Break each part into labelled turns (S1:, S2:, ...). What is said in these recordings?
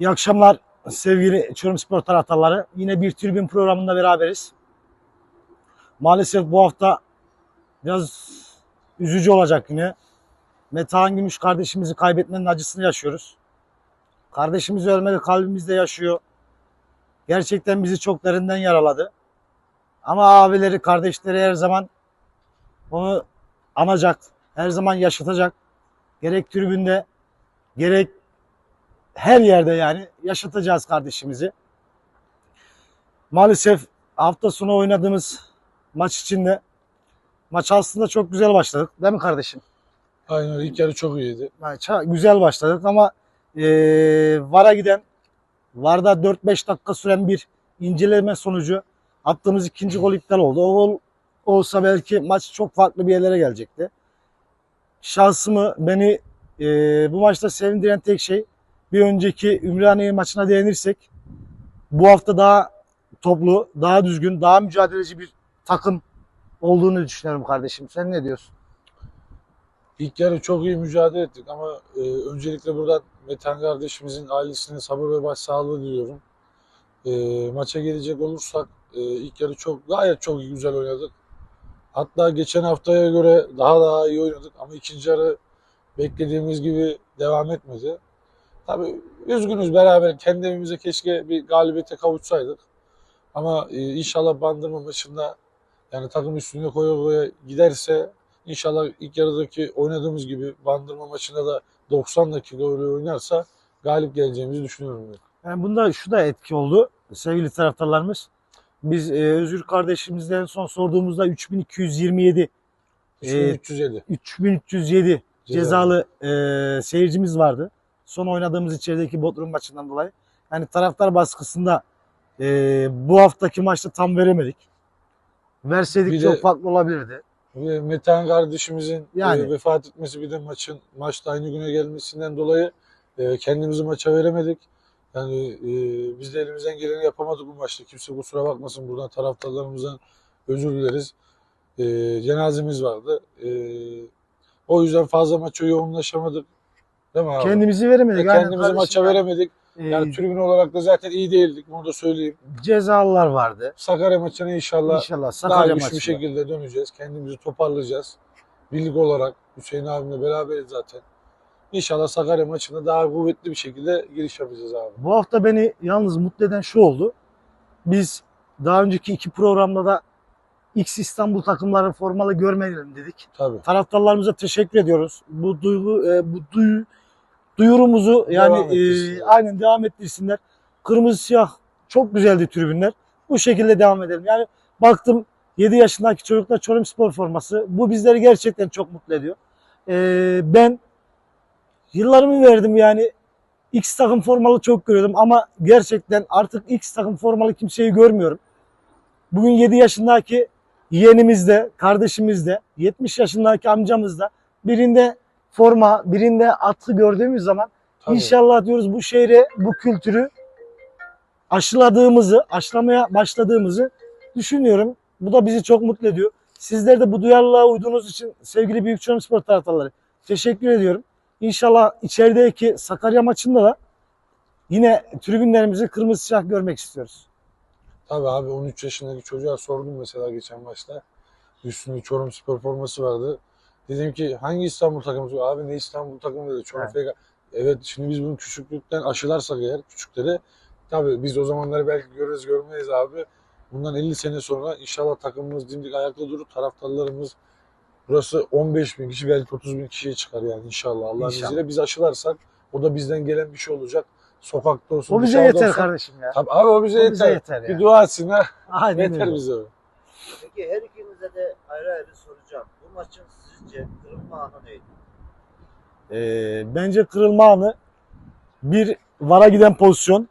S1: İyi akşamlar sevgili Çorum Spor taraftarları. Yine bir tribün programında beraberiz. Maalesef bu hafta biraz üzücü olacak yine. Metehan Gümüş kardeşimizi kaybetmenin acısını yaşıyoruz. Kardeşimiz ölmedi, kalbimizde yaşıyor. Gerçekten bizi çok derinden yaraladı. Ama abileri, kardeşleri her zaman onu anacak, her zaman yaşatacak. Gerek tribünde, gerek her yerde yani yaşatacağız kardeşimizi. Maalesef hafta sonu oynadığımız maç içinde maç aslında çok güzel başladık. Değil mi kardeşim?
S2: Aynen. İlk yarı çok iyiydi.
S1: Maça güzel başladık ama eee VAR'a giden VAR'da 4-5 dakika süren bir inceleme sonucu attığımız ikinci gol iptal oldu. O gol olsa belki maç çok farklı bir yerlere gelecekti. Şansımı beni eee, bu maçta sevindiren tek şey bir önceki Ümraniye maçına değinirsek bu hafta daha toplu, daha düzgün, daha mücadeleci bir takım olduğunu düşünüyorum kardeşim. Sen ne diyorsun?
S2: İlk yarı çok iyi mücadele ettik ama e, öncelikle buradan Metan kardeşimizin ailesine sabır ve başsağlığı diliyorum. E, maça gelecek olursak e, ilk yarı çok gayet çok güzel oynadık. Hatta geçen haftaya göre daha daha iyi oynadık ama ikinci yarı beklediğimiz gibi devam etmedi. Tabii üzgünüz beraber kendi evimize keşke bir galibiyete kavuşsaydık. Ama e, inşallah Bandırma maçında yani takım üstünde koya koya giderse İnşallah ilk yarıdaki oynadığımız gibi Bandırma maçında da 90 dakika öyle oynarsa galip geleceğimizi düşünüyorum ben.
S1: Yani bunda şu da etki oldu sevgili taraftarlarımız. Biz e, Özgür kardeşimizden en son sorduğumuzda 3227 Ee,
S2: 3307.
S1: 3307 cezalı e, seyircimiz vardı. Son oynadığımız içerideki Bodrum maçından dolayı. Yani taraftar baskısında e, bu haftaki maçta tam veremedik. Verseydik
S2: Bir
S1: çok
S2: de-
S1: farklı olabilirdi.
S2: Ve Metehan kardeşimizin
S1: Yani.
S2: e, vefat etmesi bir de maçın maçta aynı güne gelmesinden dolayı e, kendimizi maça veremedik. Yani e, biz de elimizden geleni yapamadık bu maçta. Kimse kusura bakmasın buradan taraftarlarımızdan özür dileriz. E, cenazemiz vardı. E, o yüzden fazla maça yoğunlaşamadık. Değil mi abi?
S1: Kendimizi veremedik. Aynen
S2: kendimizi
S1: kardeşim.
S2: maça veremedik. Yani tribün olarak da zaten iyi değildik. Bunu da söyleyeyim.
S1: cezalılar vardı.
S2: Sakarya maçına inşallah
S1: İnşallah
S2: daha
S1: Sakarya
S2: güçlü
S1: maçı.
S2: bir şekilde döneceğiz. Kendimizi toparlayacağız. Birlik olarak Hüseyin abimle beraberiz zaten. İnşallah Sakarya maçında daha kuvvetli bir şekilde giriş yapacağız abi.
S1: Bu hafta beni yalnız mutlu eden şu oldu. Biz daha önceki iki programda da X İstanbul takımları formalı görmeyelim dedik.
S2: Tabii.
S1: Taraftarlarımıza teşekkür ediyoruz. Bu duygu, e, bu duy, duyurumuzu yani
S2: Devam
S1: e, aynen devam ettirsinler. Kırmızı siyah çok güzeldi tribünler. Bu şekilde devam edelim. Yani baktım 7 yaşındaki çocuklar Çorum Spor forması. Bu bizleri gerçekten çok mutlu ediyor. E, ben yıllarımı verdim yani X takım formalı çok görüyordum ama gerçekten artık X takım formalı kimseyi görmüyorum. Bugün 7 yaşındaki yeğenimiz de, kardeşimiz de, 70 yaşındaki amcamız da birinde forma, birinde atı gördüğümüz zaman
S2: Tabii.
S1: inşallah diyoruz bu şehre, bu kültürü aşıladığımızı, aşılamaya başladığımızı düşünüyorum. Bu da bizi çok mutlu ediyor. Sizler de bu duyarlılığa uyduğunuz için sevgili Büyük Çorum Spor taraftarları teşekkür ediyorum. İnşallah içerideki Sakarya maçında da yine tribünlerimizi kırmızı siyah görmek istiyoruz.
S2: Tabii abi 13 yaşındaki çocuğa sordum mesela geçen maçta. Üstünde Çorum Spor forması vardı. Dedim ki hangi İstanbul takımı? Abi ne İstanbul takımı dedi. Çorum
S1: Evet.
S2: FK. Evet şimdi biz bunu küçüklükten aşılarsak eğer küçükleri tabii biz o zamanları belki görürüz görmeyiz abi. Bundan 50 sene sonra inşallah takımımız dimdik ayakta durur. Taraftarlarımız burası 15 bin kişi belki 30 bin kişiye çıkar yani inşallah. Allah'ın izniyle biz aşılarsak o da bizden gelen bir şey olacak. Sokakta olsun,
S1: O bize yeter
S2: olsun.
S1: kardeşim ya.
S2: Tabii abi o bize
S1: O
S2: yeter.
S1: bize yeter
S2: Bir
S1: ya.
S2: dua etsin ha.
S1: Aynen
S2: Yeter
S1: öyle.
S2: bize o.
S3: Peki her ikinize de ayrı ayrı soracağım. Bu maçın sizce kırılma anı neydi?
S1: Ee, bence kırılma anı bir vara giden pozisyon.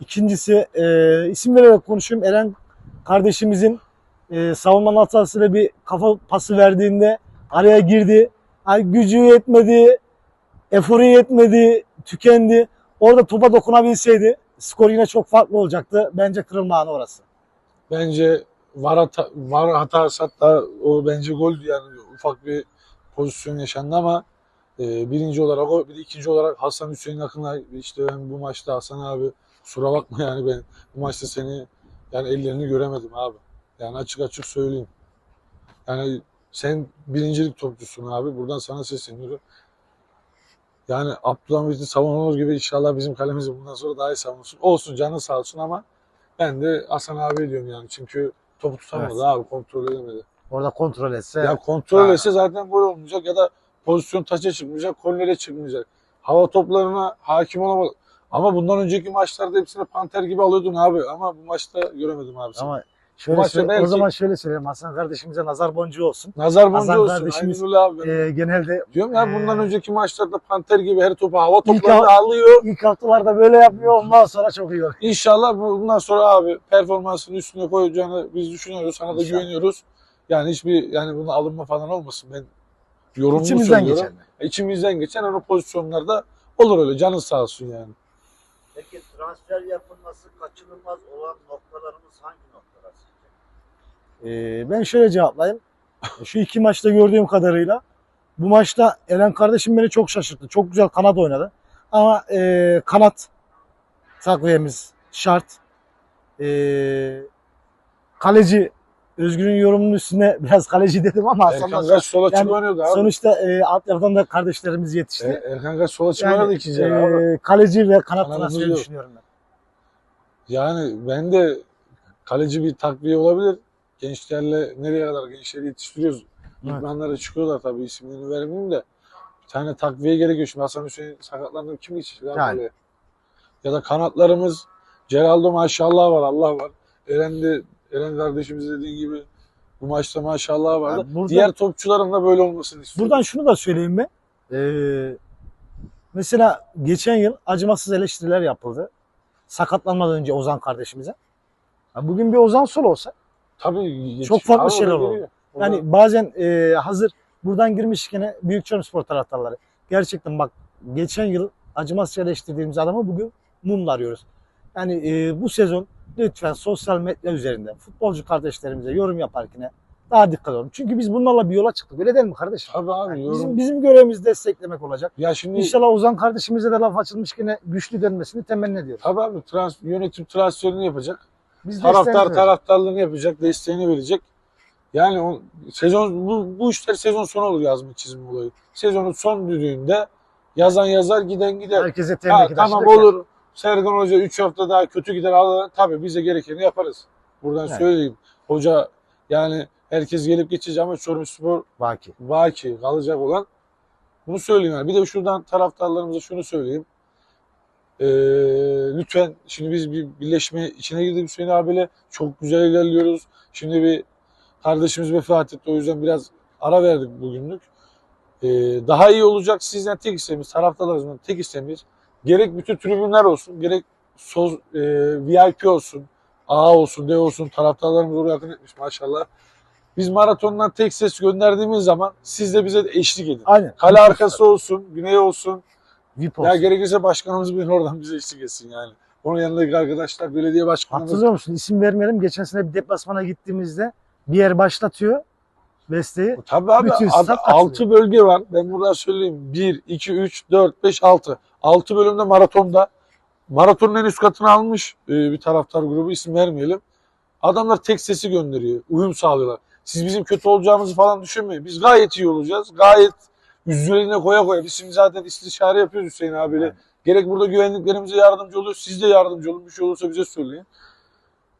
S1: İkincisi e, isim vererek konuşayım. Eren kardeşimizin e, savunmanın hatasıyla bir kafa pası verdiğinde araya girdi. Ay, gücü yetmedi, eforu yetmedi, tükendi. Orada topa dokunabilseydi skor yine çok farklı olacaktı. Bence kırılma anı orası.
S2: Bence var, hata, var hatası hatta o bence goldü yani ufak bir pozisyon yaşandı ama Ee, birinci olarak o, bir de ikinci olarak Hasan Hüseyin Akın'a işte ben bu maçta Hasan abi kusura bakma yani ben bu maçta seni yani ellerini göremedim abi. Yani açık açık söyleyeyim. Yani sen birincilik topçusun abi. Buradan sana sesleniyorum. Yani Abdülhamit'i savunulur gibi inşallah bizim kalemizi bundan sonra daha iyi savunursun. Olsun canın sağ olsun ama ben de Hasan abi diyorum yani. Çünkü topu tutamadı
S1: Evet.
S2: abi kontrol edemedi.
S1: Orada kontrol etse.
S2: Ya kontrol
S1: Ha.
S2: etse zaten gol olmayacak ya da pozisyon taça çıkmayacak, kornere çıkmayacak. Hava toplarına hakim olamadı. Ama bundan önceki maçlarda hepsini panter gibi alıyordun abi. Ama bu maçta göremedim abi
S1: ama şöyle söyle- o
S2: belki-
S1: zaman şöyle söyleyeyim. Hasan kardeşimize nazar boncuğu olsun.
S2: Nazar boncuğu
S1: Hasan
S2: olsun.
S1: kardeşimiz-
S2: abi.
S1: Ee, genelde
S2: diyorum ya bundan
S1: ee,
S2: önceki maçlarda panter gibi her topu hava toplarını alıyor.
S1: ilk haftalarda böyle yapıyor. Ondan sonra çok iyi oluyor.
S2: İnşallah bundan sonra abi performansını üstüne koyacağını biz düşünüyoruz. Sana da
S1: İnşallah.
S2: güveniyoruz. Yani hiçbir yani buna alınma falan olmasın. Ben yorumumu
S1: İçimizden
S2: söylüyorum.
S1: geçen.
S2: İçimizden geçen o pozisyonlarda olur öyle. Canın sağ olsun yani.
S3: Peki transfer yapılması kaçınılmaz olan noktalarımız hangi noktalar sizce?
S1: Ee, ben şöyle cevaplayayım. Şu iki maçta gördüğüm kadarıyla bu maçta Eren kardeşim beni çok şaşırttı. Çok güzel kanat oynadı. Ama e, kanat takviyemiz şart. E, kaleci Özgür'ün yorumunun üstüne biraz kaleci dedim ama
S2: Erkan
S1: aslında
S2: Kaç sola
S1: yani
S2: çıkmıyordu abi.
S1: sonuçta e, altyapıdan da kardeşlerimiz yetişti.
S2: Er- Erkan Kaç sola çıkmıyordu
S1: Yani,
S2: ikinci abi.
S1: e, kaleci ve kanat transferi düşünüyorum ben.
S2: Yani ben de kaleci bir takviye olabilir. Gençlerle nereye kadar gençleri yetiştiriyoruz.
S1: Evet.
S2: İdmanlara çıkıyorlar tabii isimlerini vermeyeyim de. Bir tane takviye gerekiyor. Şimdi Hasan Hüseyin sakatlandı kim geçecek
S1: Yani.
S2: böyle? Ya da kanatlarımız Geraldo maşallah var Allah var. Eren de Eren kardeşimiz dediğin gibi bu maçta maşallah vardı.
S1: Yani burada-
S2: Diğer topçuların da böyle olmasını istiyorum.
S1: Buradan şunu da söyleyeyim mi? Ee, mesela geçen yıl acımasız eleştiriler yapıldı. Sakatlanmadan önce Ozan kardeşimize. Ha, Bugün bir Ozan Sol olsa
S2: Tabii
S1: Çok farklı
S2: Abi
S1: şeyler.
S2: Orada-
S1: yani bazen e, hazır buradan girmişken Büyükçekmece Spor taraftarları gerçekten bak geçen yıl acımasız eleştirdiğimiz adamı bugün mumla arıyoruz. Yani e, bu sezon lütfen sosyal medya üzerinden futbolcu kardeşlerimize yorum yaparken daha dikkat olun. Çünkü biz bunlarla bir yola çıktık. Öyle değil mi kardeşim?
S2: Tabii abi
S1: Yani
S2: yorum.
S1: bizim, bizim görevimiz desteklemek olacak.
S2: Ya şimdi
S1: İnşallah Ozan kardeşimize de laf açılmışken güçlü dönmesini temenni ediyoruz.
S2: tabii abi trans, yönetim transferini yapacak.
S1: Biz
S2: Taraftar taraftarlığını yapacak, desteğini verecek. Yani o, sezon bu, bu işler sezon sonu olur yazma çizme olayı. Sezonun son düdüğünde yazan yazar giden gider.
S1: Herkese tebrik
S2: tamam
S1: ederim.
S2: olur. Sergen Hoca 3 hafta daha kötü gider alır. Tabii bize gerekeni yaparız. Buradan
S1: Yani.
S2: söyleyeyim. Hoca yani herkes gelip geçecek ama Çorumspor
S1: Baki.
S2: vaki kalacak olan bunu söyleyeyim yani. Bir de şuradan taraftarlarımıza şunu söyleyeyim. Ee, lütfen şimdi biz bir birleşme içine girdik Hüseyin abiyle. Çok güzel ilerliyoruz. Şimdi bir kardeşimiz vefat etti. O yüzden biraz ara verdik bugünlük. Ee, daha iyi olacak sizden tek isteğimiz, taraftarlarımızdan tek isteğimiz gerek bütün tribünler olsun, gerek soz, e, VIP olsun, A olsun, D olsun taraftarlarımız oraya yakın etmiş maşallah. Biz maratondan tek ses gönderdiğimiz zaman siz de bize de eşlik edin.
S1: Aynen.
S2: Kale arkası olsun, güney olsun.
S1: VIP
S2: Ya
S1: olsun.
S2: gerekirse başkanımız bir oradan bize eşlik etsin yani. Onun yanındaki arkadaşlar, belediye başkanımız.
S1: Hatırlıyor musun? İsim vermeyelim. Geçen sene bir deplasmana gittiğimizde bir yer başlatıyor besteyi.
S2: Tabii abi
S1: Bütün katılıyor.
S2: 6 bölge var. Ben buradan söyleyeyim. 1, 2, 3, 4, 5, 6. 6 bölümde maratonda. Maratonun en üst katını almış e, bir taraftar grubu isim vermeyelim. Adamlar tek sesi gönderiyor. Uyum sağlıyorlar. Siz bizim kötü olacağımızı falan düşünmeyin. Biz gayet iyi olacağız. Gayet üzerine koya koya. Biz şimdi zaten istişare yapıyoruz Hüseyin abiyle.
S1: Aynen.
S2: Gerek burada güvenliklerimize yardımcı oluyor. Siz de yardımcı olun. Bir şey olursa bize söyleyin.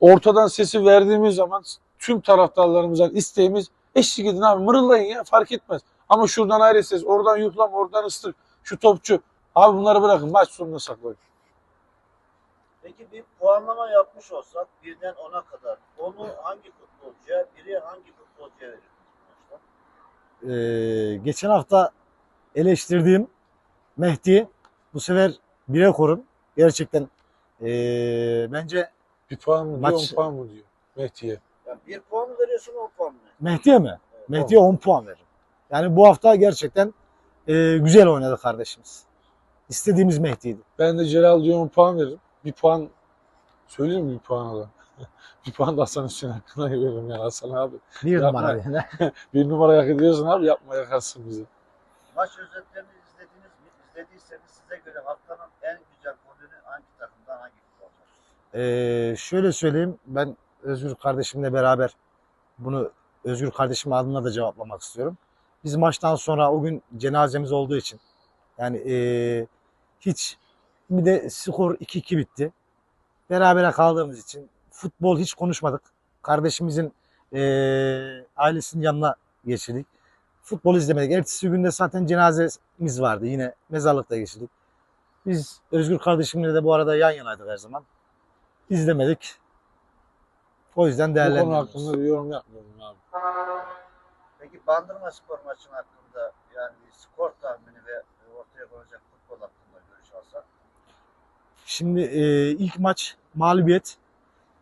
S2: Ortadan sesi verdiğimiz zaman tüm taraftarlarımızdan isteğimiz eşlik edin abi. Mırıldayın ya fark etmez. Ama şuradan ayrı ses, oradan yuklam, oradan ıslık. Şu topçu. Abi bunları bırakın. Maç sonuna saklayın.
S3: Peki bir puanlama yapmış olsak birden 10'a kadar onu hangi futbolcuya, biri hangi futbolcuya verir?
S1: Ee, geçen hafta eleştirdiğim Mehdi bu sefer bire korun. Gerçekten ee, bence
S2: Bir puan mı diyor,
S1: Maç-
S2: on puan mı diyor Mehdi'ye.
S3: Yani bir puan mı veriyorsun 10 puan mı?
S1: Mehdi'ye mi? Mehdi'ye 10 puan veririm. Yani bu hafta gerçekten ee, güzel oynadı kardeşimiz. İstediğimiz Mehdi'ydi.
S2: Ben de Celal diyor 10 puan veririm. Bir puan söyleyeyim mi bir puan da? bir puan da Hasan Hüseyin hakkında veririm yani Hasan abi.
S1: Bir
S2: Yapma.
S1: numara yani.
S2: Bir numara hak ediyorsun abi yapma yakarsın bizi.
S3: Maç özetlerini dediyseniz size göre haftanın en güzel golünü hangi takımdan hangi futbolcu?
S1: Ee, şöyle söyleyeyim, ben Özgür kardeşimle beraber bunu Özgür kardeşim adına da cevaplamak istiyorum. Biz maçtan sonra o gün cenazemiz olduğu için yani ee, hiç bir de skor 2-2 bitti. Berabere kaldığımız için futbol hiç konuşmadık. Kardeşimizin ee, ailesinin yanına geçirdik. Futbol izlemedik. Ertesi günde zaten cenazemiz vardı. Yine mezarlıkta geçirdik. Biz Özgür kardeşimle de bu arada yan yanaydık her zaman. İzlemedik. O yüzden
S2: Bu konu
S1: değerlendiriyoruz.
S2: hakkında bir yorum yapmıyorum abi.
S3: Peki Bandırma Spor maçının hakkında yani skor tahmini ve ortaya konacak futbol hakkında görüş alsak.
S1: Şimdi e, ilk maç mağlubiyet.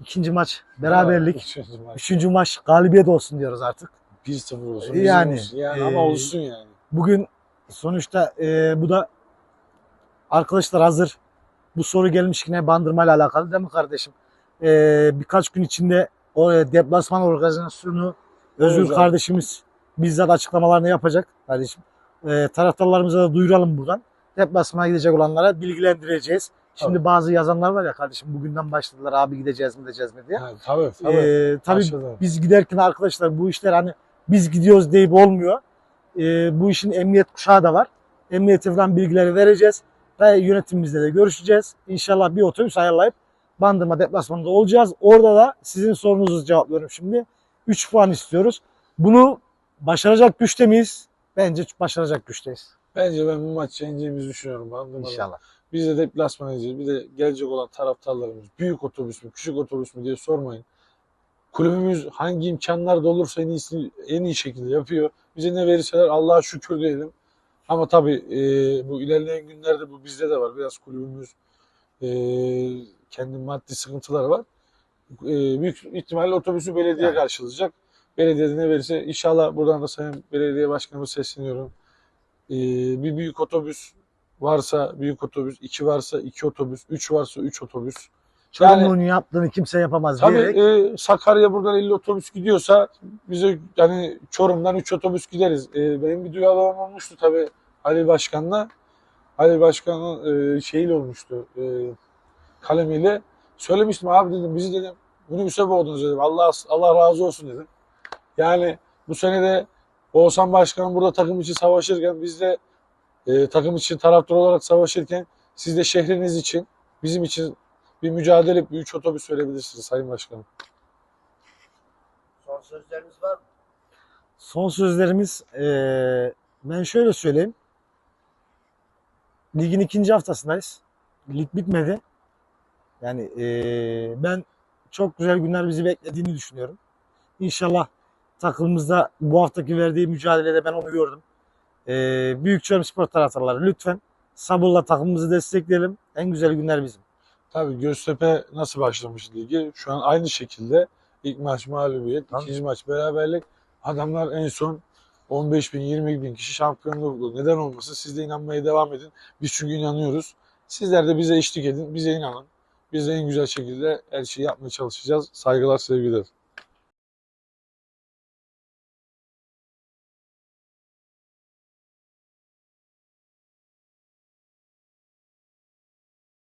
S1: ikinci maç beraberlik.
S2: Üçüncü maç.
S1: Üçüncü maç galibiyet olsun diyoruz artık.
S2: 1-0 olsun.
S1: Yani,
S2: Yani, olsun. yani ama
S1: e,
S2: olsun yani.
S1: Bugün sonuçta e, bu da arkadaşlar hazır bu soru gelmiş yine bandırma ile alakalı değil mi kardeşim? E, birkaç gün içinde o e, deplasman organizasyonu Özgür
S2: Olacak.
S1: kardeşimiz bizzat açıklamalarını yapacak kardeşim. E, taraftarlarımıza da duyuralım buradan. Deplasmana gidecek olanlara bilgilendireceğiz. Şimdi
S2: Tabii.
S1: bazı yazanlar var ya kardeşim bugünden başladılar abi gideceğiz mi gideceğiz mi diye.
S2: Ha, tabii tabii.
S1: Ee, tabii
S2: Başladı.
S1: biz giderken arkadaşlar bu işler hani biz gidiyoruz deyip olmuyor. Ee, bu işin emniyet kuşağı da var. Emniyete falan bilgileri vereceğiz. Ve yönetimimizle de görüşeceğiz. İnşallah bir otobüs ayarlayıp Bandırma deplasmanında olacağız. Orada da sizin sorunuzu cevaplıyorum şimdi. 3 puan istiyoruz. Bunu başaracak güçte miyiz? Bence başaracak güçteyiz.
S2: Bence ben bu maçı yeneceğimizi düşünüyorum. Bandırma'da.
S1: İnşallah.
S2: Biz de deplasman edeceğiz. Bir de gelecek olan taraftarlarımız büyük otobüs mü, küçük otobüs mü diye sormayın. Kulübümüz hangi imkanlarda olursa en iyisini en iyi şekilde yapıyor. Bize ne verirseler Allah'a şükür diyelim. Ama tabii e, bu ilerleyen günlerde bu bizde de var. Biraz kulübümüz e, kendi maddi sıkıntıları var. E, büyük ihtimalle otobüsü belediye
S1: Yani.
S2: karşılayacak. Belediye ne verirse inşallah buradan da Sayın Belediye Başkanımı sesleniyorum. E, bir büyük otobüs varsa büyük otobüs, iki varsa iki otobüs, üç varsa üç otobüs. Yani-
S1: Çorumlu'nun yaptığını kimse yapamaz
S2: Tabii
S1: diyerek.
S2: e, Sakarya buradan 50 otobüs gidiyorsa bize yani Çorum'dan 3 otobüs gideriz. E, benim bir diyalogum olmuştu tabii Ali Başkan'la. Ali Başkan'ın e, şeyiyle olmuştu. E, kalemiyle. Söylemiştim abi dedim bizi dedim minibüse boğdunuz dedim. Allah Allah razı olsun dedim. Yani bu sene de Oğuzhan Başkan burada takım için savaşırken biz de e, takım için taraftar olarak savaşırken siz de şehriniz için bizim için bir mücadele, bir üç otobüs verebilirsiniz Sayın Başkanım.
S3: Son sözleriniz var mı?
S1: Son sözlerimiz eee, ben şöyle söyleyeyim. Ligin ikinci haftasındayız. Lig bitmedi. Yani eee, ben çok güzel günler bizi beklediğini düşünüyorum. İnşallah takımımızda bu haftaki verdiği mücadelede ben onu gördüm. Eee Büyük Çorum Spor taraftarları lütfen sabırla takımımızı destekleyelim. En güzel günler bizim.
S2: Tabii Göztepe nasıl başlamış ligi? Şu an aynı şekilde ilk maç mağlubiyet,
S1: Tabii.
S2: ikinci maç beraberlik. Adamlar en son 15 bin, 20 bin kişi şampiyonluğu buldu. Neden olmasın? Siz de inanmaya devam edin. Biz çünkü inanıyoruz. Sizler de bize eşlik edin, bize inanın. Biz en güzel şekilde her şeyi yapmaya çalışacağız. Saygılar, sevgiler.